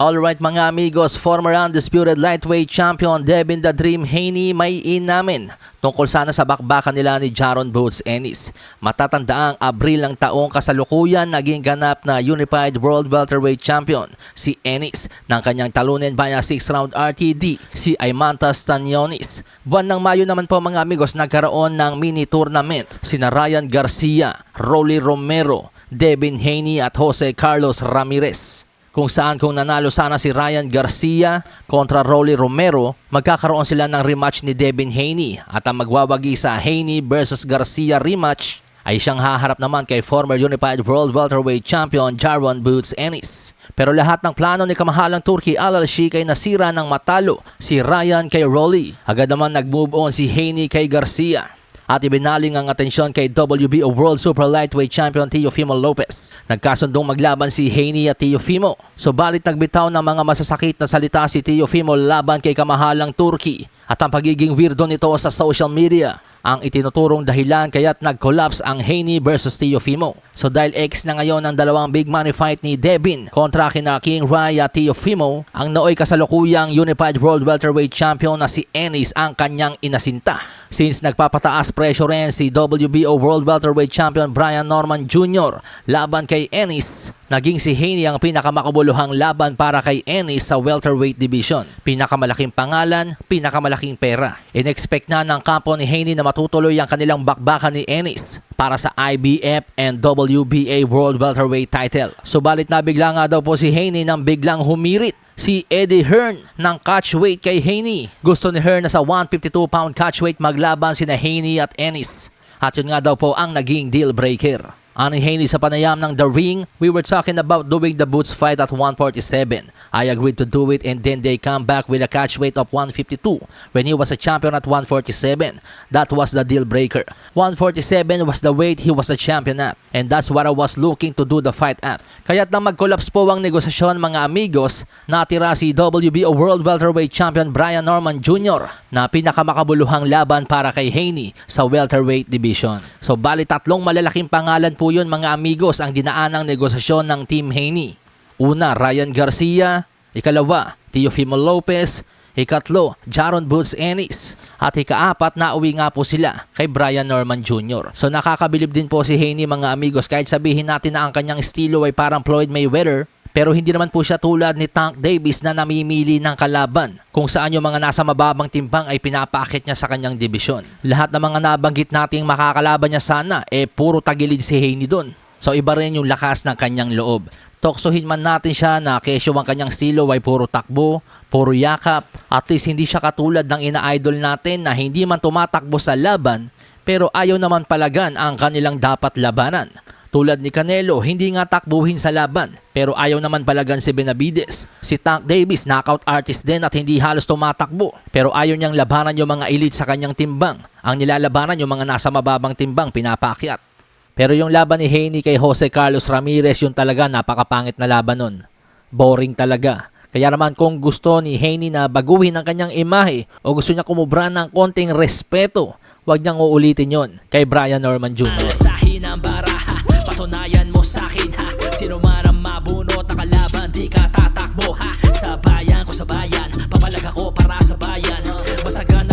Alright mga amigos, former undisputed lightweight champion Devin the Dream Haney may inamin tungkol sana sa bakbakan nila ni Jaron Boots Ennis. Matatandaang Abril ng taong kasalukuyan naging ganap na Unified World Welterweight Champion si Ennis ng kanyang talunin via 6 round RTD si Aymantas Tanyonis. Buwan ng Mayo naman po mga amigos nagkaroon ng mini tournament sina Ryan Garcia, Rolly Romero, Devin Haney at Jose Carlos Ramirez kung saan kung nanalo sana si Ryan Garcia kontra Rolly Romero, magkakaroon sila ng rematch ni Devin Haney at ang magwawagi sa Haney versus Garcia rematch ay siyang haharap naman kay former Unified World Welterweight Champion Jarwan Boots Ennis. Pero lahat ng plano ni kamahalang Turkey Alal Sheikh ay nasira ng matalo si Ryan kay Rolly. Agad naman nag-move on si Haney kay Garcia at ibinaling ang atensyon kay WBO World Super Lightweight Champion Teofimo Lopez. Nagkasundong maglaban si Haney at Teofimo. Subalit nagbitaw ng mga masasakit na salita si Teofimo laban kay kamahalang Turkey at ang pagiging weirdo nito sa social media ang itinuturong dahilan kaya't nag-collapse ang Haney versus Teofimo. So dahil ex na ngayon ang dalawang big money fight ni Devin kontra kina King Rai at Teofimo, ang nooy kasalukuyang Unified World Welterweight Champion na si Ennis ang kanyang inasinta. Since nagpapataas presyo rin si WBO World Welterweight Champion Brian Norman Jr. laban kay Ennis, naging si Haney ang pinakamakabuluhang laban para kay Ennis sa welterweight division. Pinakamalaking pangalan, pinakamalaking pera. Inexpect na ng kampo ni Haney na matutuloy ang kanilang bakbakan ni Ennis para sa IBF and WBA World Welterweight title. Subalit nabigla nga daw po si Haney nang biglang humirit si Eddie Hearn ng catchweight kay Haney. Gusto ni Hearn na sa 152 pound catchweight maglaban sina Haney at Ennis. At yun nga daw po ang naging deal breaker. Ano ni Haney sa panayam ng The Ring, we were talking about doing the boots fight at 147. I agreed to do it and then they come back with a catch weight of 152 when he was a champion at 147. That was the deal breaker. 147 was the weight he was a champion at and that's what I was looking to do the fight at. Kaya't nang mag-collapse po ang negosasyon mga amigos, natira si WBO World Welterweight Champion Brian Norman Jr. na pinakamakabuluhang laban para kay Haney sa welterweight division. So bali tatlong malalaking pangalan po yun mga amigos ang dinaanang negosasyon ng Team Haney. Una, Ryan Garcia. Ikalawa, Teofimo Lopez. Ikatlo, Jaron Boots Ennis. At ikaapat, nauwi nga po sila kay Brian Norman Jr. So nakakabilib din po si Haney mga amigos kahit sabihin natin na ang kanyang estilo ay parang Floyd Mayweather pero hindi naman po siya tulad ni Tank Davis na namimili ng kalaban kung saan yung mga nasa mababang timbang ay pinapakit niya sa kanyang dibisyon. Lahat ng mga nabanggit nating makakalaban niya sana eh puro tagilid si Haney doon. So iba rin yung lakas ng kanyang loob. Toksohin man natin siya na kesyo ang kanyang estilo ay puro takbo, puro yakap. At least hindi siya katulad ng ina-idol natin na hindi man tumatakbo sa laban pero ayaw naman palagan ang kanilang dapat labanan. Tulad ni Canelo, hindi nga takbuhin sa laban pero ayaw naman palagan si Benavides. Si Tank Davis, knockout artist din at hindi halos tumatakbo pero ayaw niyang labanan yung mga elite sa kanyang timbang. Ang nilalabanan yung mga nasa mababang timbang pinapakyat. Pero yung laban ni Haney kay Jose Carlos Ramirez yung talaga napakapangit na laban nun. Boring talaga. Kaya naman kung gusto ni Haney na baguhin ang kanyang imahe o gusto niya kumubra ng konting respeto, huwag niyang uulitin yon kay Brian Norman Jr. man di ka tatakbo ha? Sa bayan ko sa bayan Papalag ako para sa bayan Basagan